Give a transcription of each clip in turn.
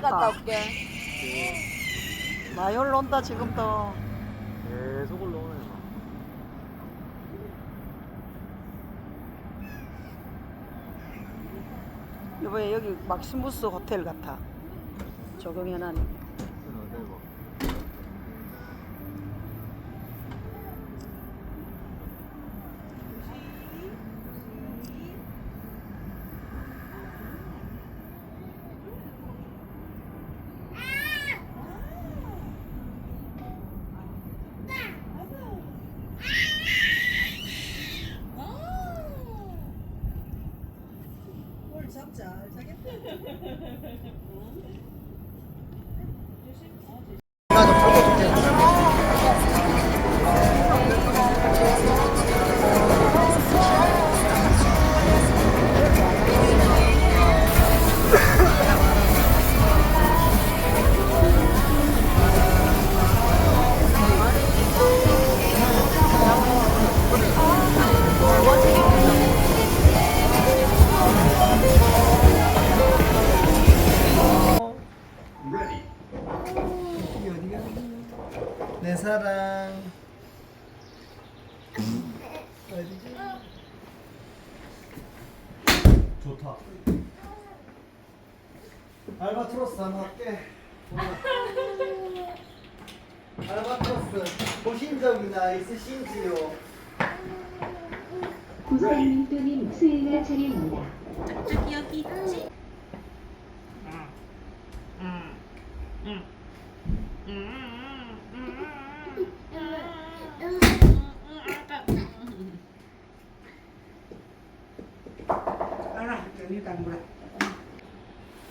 너무 이뻐요. 아, 화장실 춥겠다. 갔다 올게. 많이 올라온다 지금도. 계속 올라오네. 여보에 여기 막시무스 호텔 같아. 적응해놨니?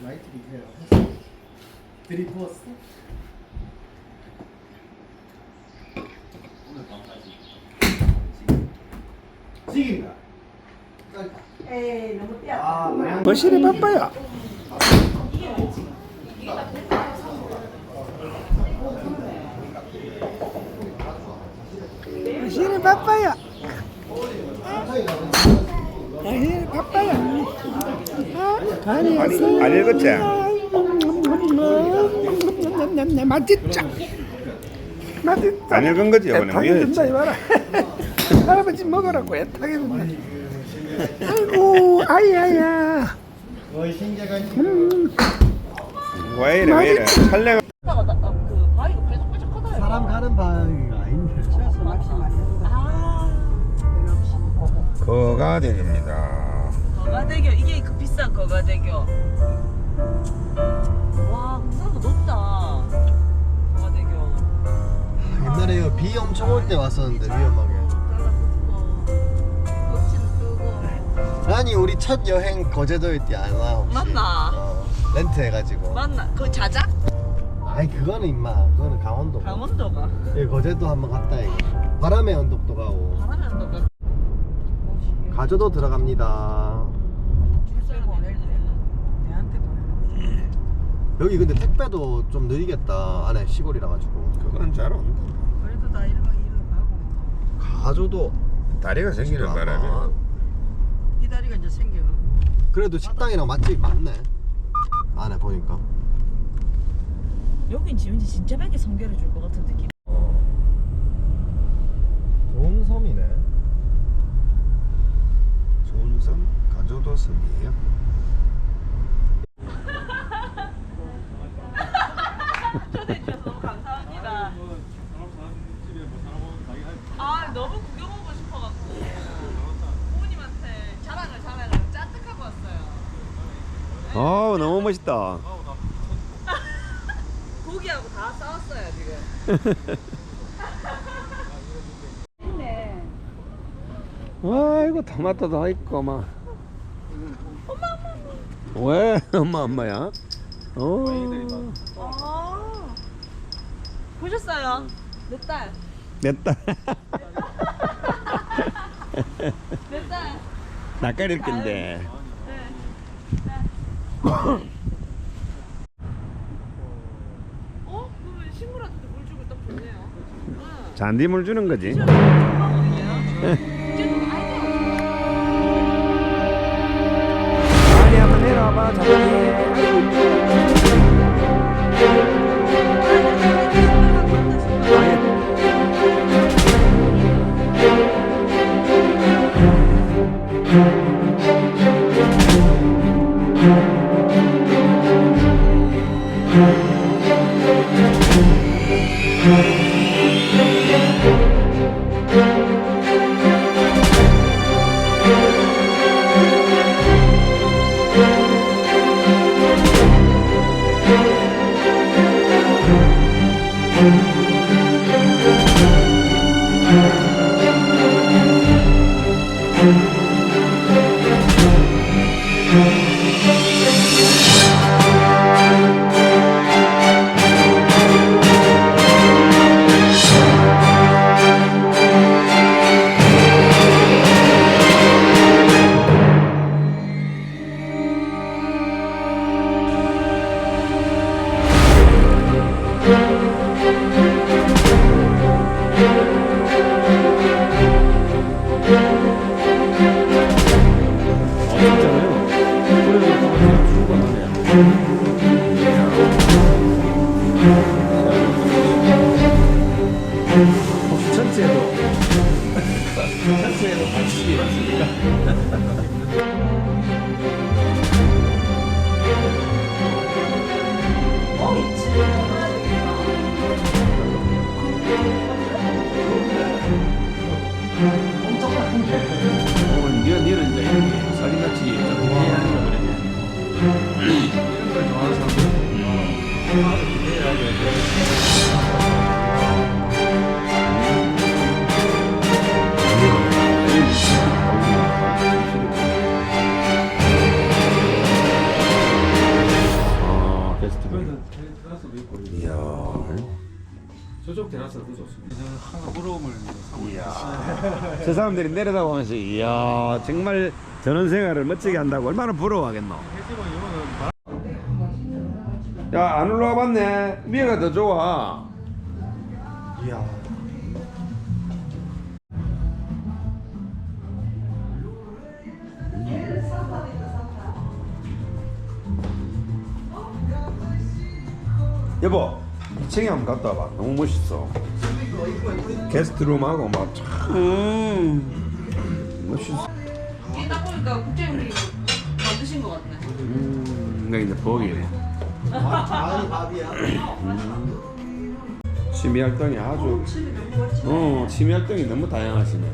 라이트 리페어. 드리프웠어? 오늘 밤까지. 지금인가? 에이 너무 떼. 아, 그냥 거실이 바빠요. 거실이 바빠요. 거실이 바빠요. 아니 아니, 안 읽었지? 맛있자. 맛있자. 안 읽은 거지, 이번에 뭐 이거였지? 된다 이봐라. 할아버지 먹으라고 애타게 된다. 아이고 아이야야. 신기하니. 음. 왜 이래 왜 이래 그 바위가 뾰족뾰족하다. 사람 가는 방이 아닌데. 거가대입니다 거가대교 이게 그 비싼 거가대교. 와 공사도 높다. 거가대교. 옛날에 이거 비 엄청 올 때 왔었는데 위험하게. 아니 우리 첫 여행 거제도에 때안 와. 혹시? 맞나? 어, 렌트 해가지고. 맞나? 그 자작? 아니 그거는 임마. 그거는 강원도. 강원도가. 여기 거제도 한번 갔다 이거. 바람의 언덕도 가고. 바람이 안 나가. 가조도 들어갑니다. 여기 근데 택배도 좀 느리겠다. 안에 시골이라 가지고. 그건 잘 온다 그래도 다 일박 이일로 가고 가조도 다리가 생기는 바람에 이 다리가 이제 생겨. 그래도 식당이랑 맛집 많네. 안에 보니까. 여긴 지금 진짜 백에 성게를 줄 것 같은 느낌. 좋은 섬이네. 좋은 섬 가조도 섬이에요 초대해 주셔서 너무 감사합니다. 아 너무 구경 오고 싶어갖고. 부모님한테 자랑을 자랑을 잔뜩 하고 왔어요. 어 너무 멋있다. 고기하고 다 싸웠어요 지금. 아이고 토마토도 있고 막 왜? 엄마 엄마야? 어. 아 보셨어요? 내 딸. 냈다 내 딸. 낯가릴 건데 어? 그러면 식물한테 물 주고 딱 좋네요. 응. 잔디물 주는 거지 좀 아이디어. 빨리 한번 내려와봐 아 사람들이 내려다보면서 이야 정말 저런 생활을 멋지게 한다고 얼마나 부러워하겠노. 야 안 올라와 봤네. 위에가 더 좋아. 이야. 여보 2층에 한번 갔다 와봐. 너무 멋있어. 게스트룸하고 막 참. 멋있어. 딱 보니까 국장님이 만드신 것 같네. 음, 근데 이제. 아니 밥이야. 취미 활동이 아주 어 취미 활동이 너무 다양하시네.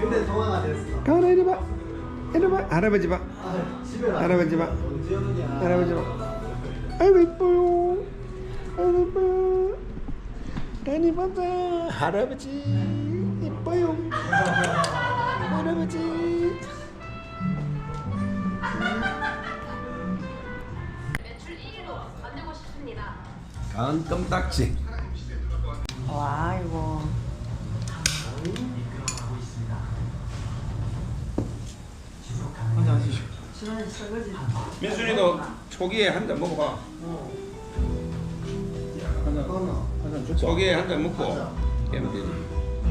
근데 동화가 됐어. 가라 이리 봐. 봐. 할아버지 봐. 아. 할아버지 봐. 할아버지 봐. 아이고 이뻐요. 아이고 이뻐요. 가니 보자. 할아버지 이뻐요. 할아버지. 매출 1위로 만들고 싶습니다. 간 껌딱지. 와 이거. 한잔 설거지. 민순이도 초기에 한 잔 먹어봐. 한잔 한잔 줄까? 초기에 한 잔 먹고 깨면 되지.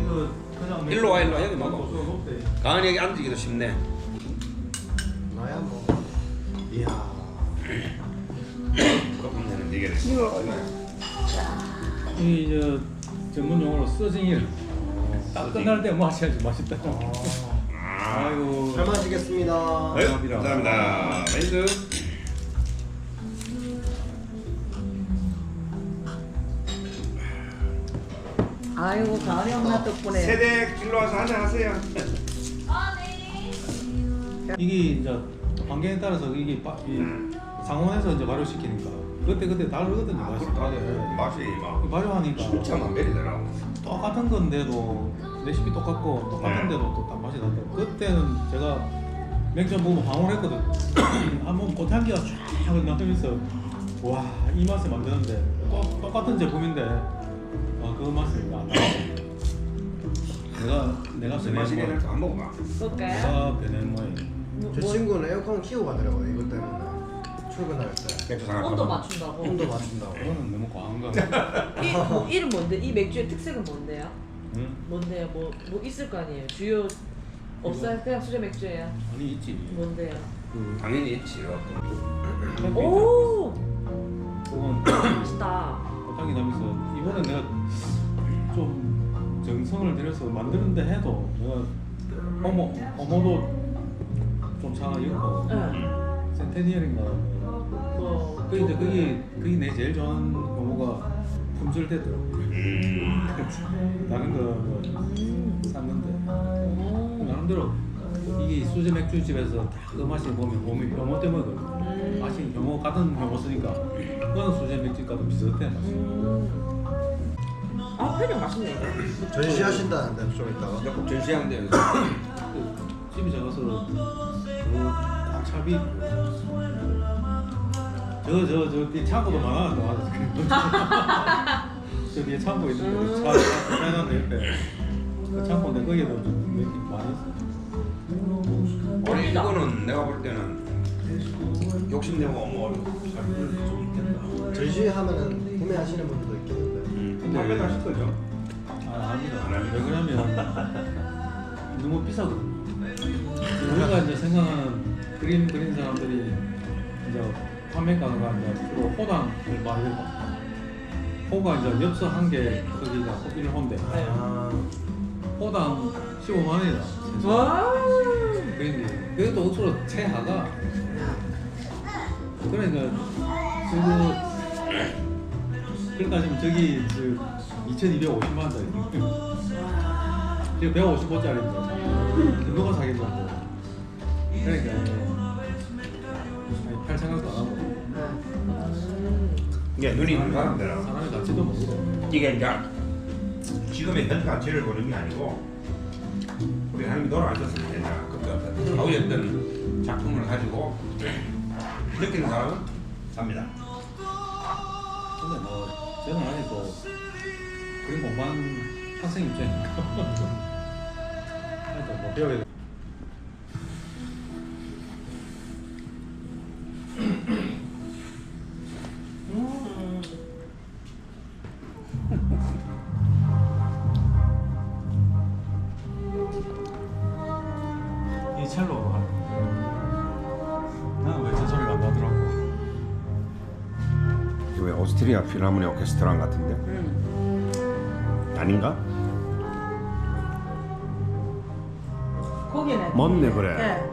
이거 그냥 일로 와, 일로 와, 여기 먹어. 가은이 여기 앉기도 쉽네. 나야 뭐. 이야. 거품 내는 되게 이저 전문 용어로 써쟁이를 딱 끝날 때 마셔야지 맛있다. 아 이고. 잘 마시겠습니다. 네, 감사합니다. 멘트. 아이고 가을이 엄마 덕분에. 세대 길로 와서 한잔 하세요. 아 네. 이게 이제 환경에 따라서 이게 바, 이 상온에서 이제 발효시키니까 그때 그때 다르거든요. 맛이 다르. 맛이 막 발효하니까 진짜 만별이더라. 똑같은 건데도 레시피 똑같고 똑같은데도 또딱 맛이 다르다. 그때는 제가 맥주 먹으면 황홀 했거든. 한번 꽃향기가 쫙 나면서 와 이 맛에 만드는데 꼭 똑같은 제품인데 아, 그 맛이 안 나. 내가 내가 무슨 맛이 안 먹어봐. 볼까요? 내가 베네 모양. 저 친구는 에어컨 키고 가더라고요. 이것 때문에 출근할 때 맥주 온도 맞춘다고. 온도 맞춘다고. 그거는 너무 과한 거. 이 뭐, 이름 뭔데? 이 맥주의 특색은 뭔데요? 응? 뭔데요? 뭐, 뭐 있을 거 아니에요? 주요 없어요? 그냥 수제 맥주예요. 아니 있지. 뭔데요? 당연히 있지. 오, 그건 맛있다. 향이 나면서 이번에 내가 좀 정성을 들여서 만드는데 해도 내가 어머 어머도 좀잘 익고 응. 센테니얼인가 뭐 그 이제 그게 그게 내 제일 좋아하는 경우가 품절되더라고. 음. 다른 거뭐 샀는데 오. 나름대로 이게 수제 맥주집에서 다 그 맛이 보면 혐오 혐오 때문에 그래. 음. 맛이 혐오 같은 혐오 쓰니까 그거는 수제 맥주집과도 비슷해 맛이. 음. 아 편육 맛있네 이거. 전시하신다는데 좀 이따가 꼭 전시하는데 그 집이 작아서 그 꽉 차비 저 저 저 뒤에 창고도 많아 저 뒤에 창고 있는데 차 차는 옆에 그 창고인데 거기에도 좀 몇개 많이 있어. 아니 이거는 내가 볼 때는 욕심내고 뭐좀 있겠다. 전시하면은 구매하시는 분들도 있겠는데 근데 판매 하실 거죠? 아, 합니다. 왜 그러냐면 너무 비싸거든요. 우리가 이제 생각하는 그림 그린 사람들이 이제 판매가가 이제 주로 호당을 많이 해요. 호가 이제 엽서 한 개 크기가 1호인데 아 호당 15만 원이다. 와. 그러니까 그것도 억수로 최하가 그러니까 저거 그러니까 지금 저기 그 2,250만 원짜리 지금 150원짜리인데 누가 사겠냐고 그러니까 이게 눈이 있는 사람들은 사람의 가치도 모르고 이게 이제 지금의 현 가치를 보는 게 아니고 우리 하나님이 돌아가셨을 때 이제 그때 어떤 좌우였던 작품을 가지고 느끼는 사람은 삽니다. 근데 뭐 저는 아직 또 그림 공부한 학생 입장이니까 하여튼 뭐 배워야 돼. 이 첼로로 가. 나는 왜 저 소리가 안 나더라고. 왜 오스트리아 필하모니 오케스트라 같은데 음. 아닌가? 거기는 맞네 그래. 네.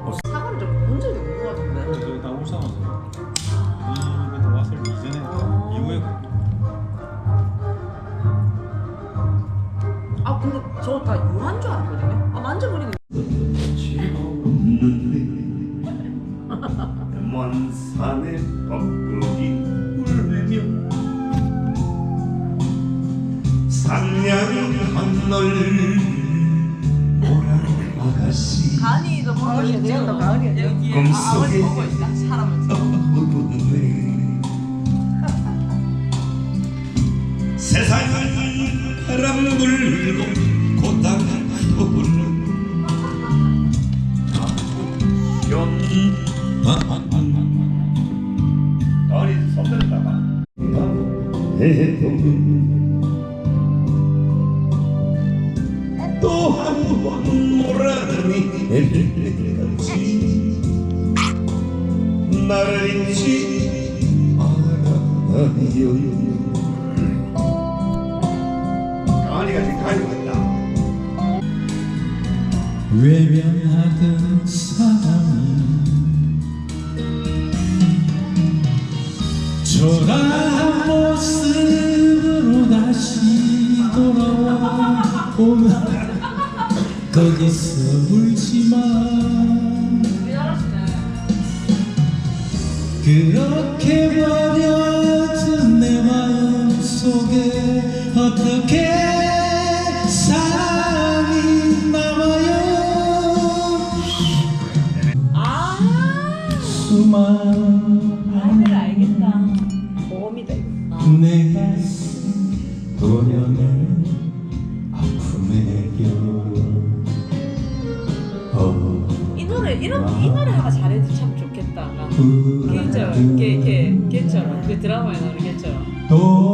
내가 또 가을이야. 여기 꿈속에 아버지 보고 있다 사람을 세상 바람 불고 고단하고는 어리 손들다가. 또한번 모라니 초라한 모습으로 다시 돌아와 보면 거기서 울지마. 그렇게 버려진 내 마음 속에 어떻게 나오는 걔처럼. 또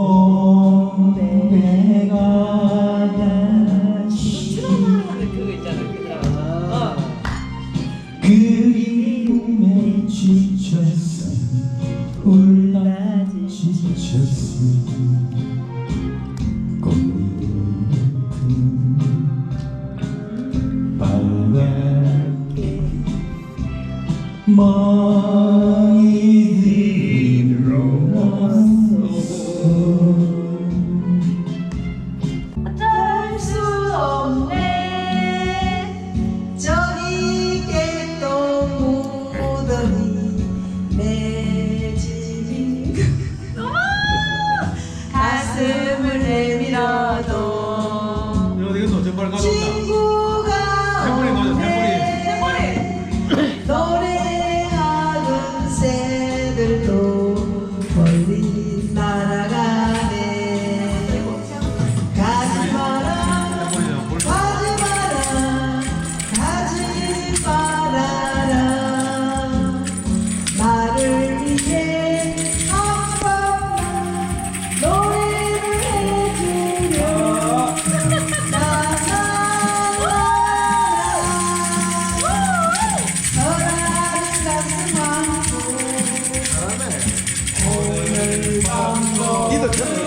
밤도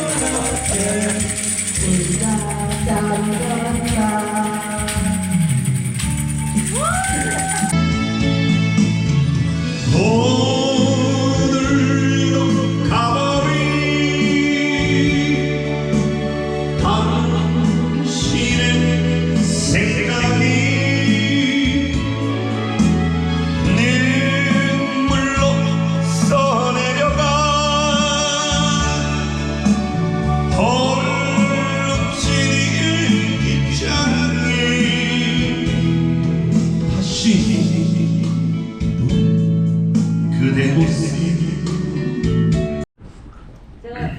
제가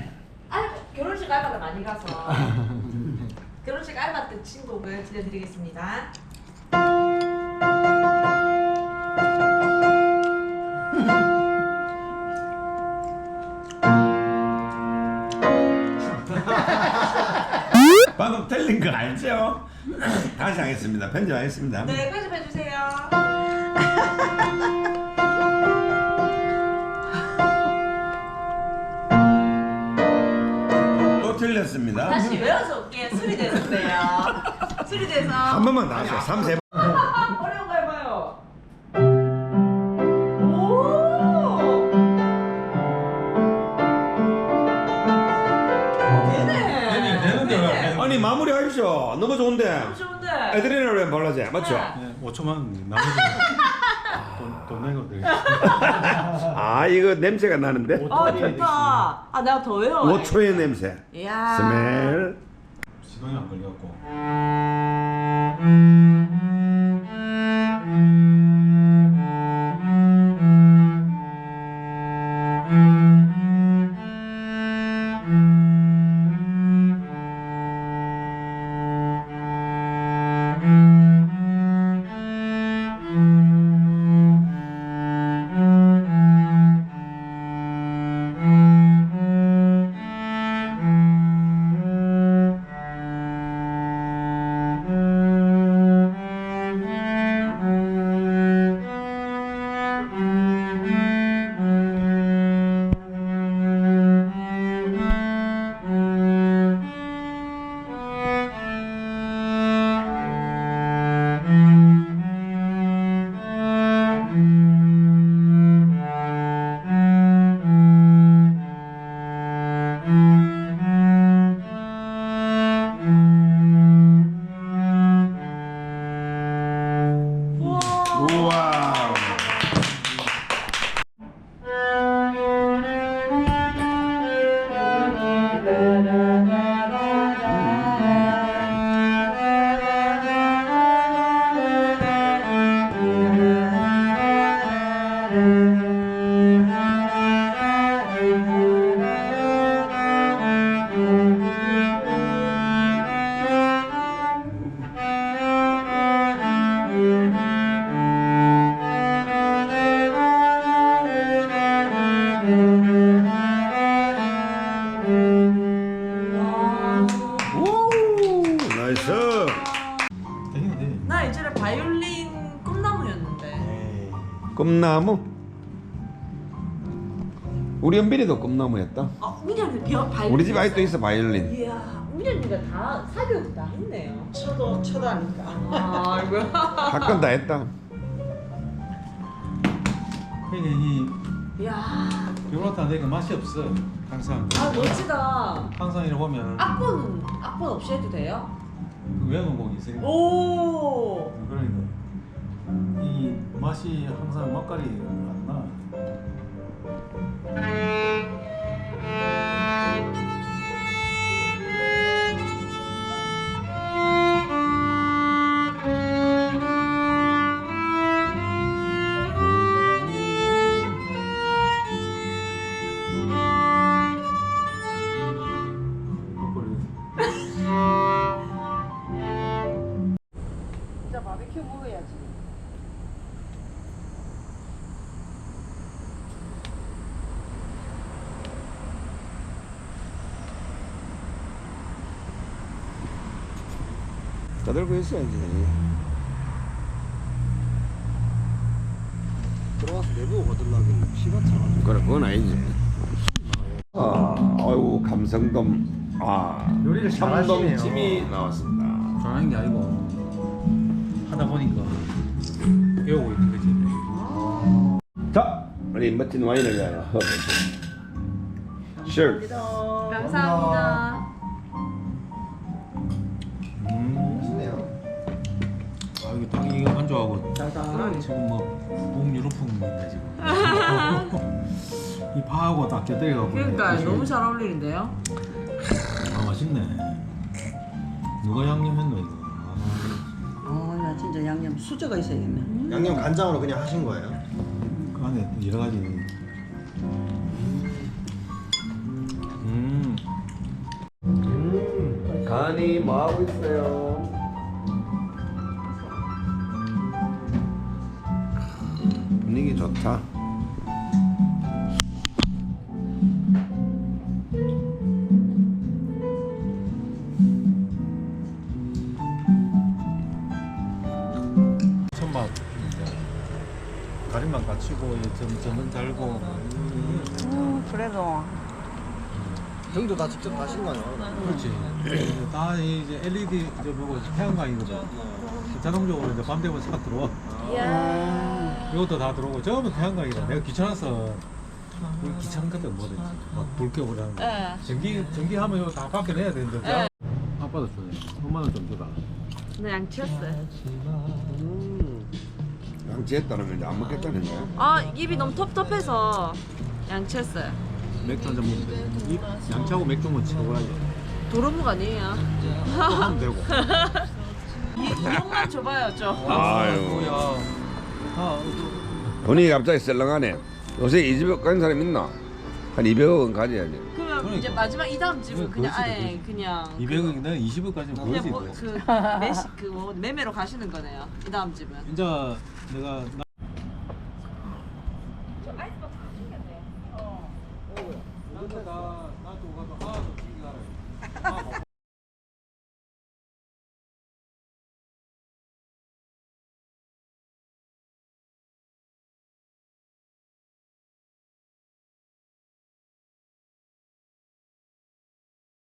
아, 결혼식 알바를 많이 가서 결혼식 알바 때 친곡을 들려드리겠습니다. 방금 틀린 거 알죠? 다시 하겠습니다. 편집하겠습니다. 네, 편집 또 틀렸습니다. 다시 외워서 올게요. 수리돼서요. 수리돼서 한 번만 더 하세요. 3, 세 어려운 거 해봐요. 오. 되네. 되는데 왜 안 되는 아니 마무리 하십시오. 너무 좋은데. 너무 좋은데. 에드레날린 발라제 맞죠? 네. 5초만 나머지 돈, 내고 아 이거 냄새가 나는데. 아 좋다. 아 내가 더 외워. 5초의 냄새. 이야. 스멜. 시동이 안 걸려갖고 우리 연빈이도 꿈나무였다. 아, 민현이 비 바이올린. 우리 집 아직도 있어 바이올린. 이야, 민현이가 다 사교육 다 했네요. 쳐도 쳐다니까 아, 아이고야. 가끔 다 했다. 그러니까 이 이야, 요렇다 되니까 맛이 없어 항상 아 멋지다. 항상 이렇게 보면 악보는 악보 없이 해도 돼요? 그 외우는 곡이 있으니까 오. 그러니까 이 맛이 항상 맛깔이 진짜 바비큐 먹어야지. 떠들고 있어야지. 들어가서 내부 거들라길래 피가 차가지고 그래, 그건 아니지. 아, 아유 감성돔. 아, 요리를 잘하시네요. 참돔찜이 나왔습니다. 잘하는 게 아니고 하다 보니까 배우고 있는 거지. 자, 우리 멋진 와인을 위하여. Sure. 감사합니다. 딱 이거 안주하고 지금 뭐 북유럽풍인데 지금. 이 파하고 딱 곁들여갖고. 그러니까. 너무 잘 어울리는데요? 아 맛있네. 누가 양념했노 이거? 아, 어나 진짜 양념 수저가 있어야겠네 양념 간장으로 그냥 하신 거예요? 그 안에 또 여러 가지. 음. 음, 간이 뭐 하고 있어요? 좋다. 천막 가림만 갖추고 점 점은 달고. 음 그래도 형도 다 직접 하신 거네요. 그렇지. 다 이제 LED 저 뭐고 태양광이거든. 자동적으로 이제 밤 되면 싹 들어와. 이 것도 다 들어오고 저거는 태양광이라 내가 귀찮아서 이거 귀찮거든 뭐든지 막 불 켜고 그러는 거. 네. 전기 전기 하면 이거 다 밖에 내야 되는데. 네. 아빠도 주네. 엄마는 좀 주라. 네, 양치였어요. 음. 양치했다는 건 이제 안 먹겠다는 거야. 아, 입이 너무 텁텁해서 양치했어요. 맥주 한잔 먹으면 돼. 이 양치하고 맥주 먹으면 최고야지. 도루묵 아니에요. 또 하면 되고. 이 이것만 줘봐요, 저. 아유. 뭐야. 아, 분위기 갑자기 썰렁하네. 요새 이 집에 가는 사람 있나? 한 200억은 가져야지. 그러면 그러니까. 이제 마지막 이 다음 집은 그래, 그냥 아예 그냥 200억 내가 20억까지 보여지 그냥 뭐, 뭐. 그 매시 그 뭐 매매로 가시는 거네요. 이 다음 집은. 이제 내가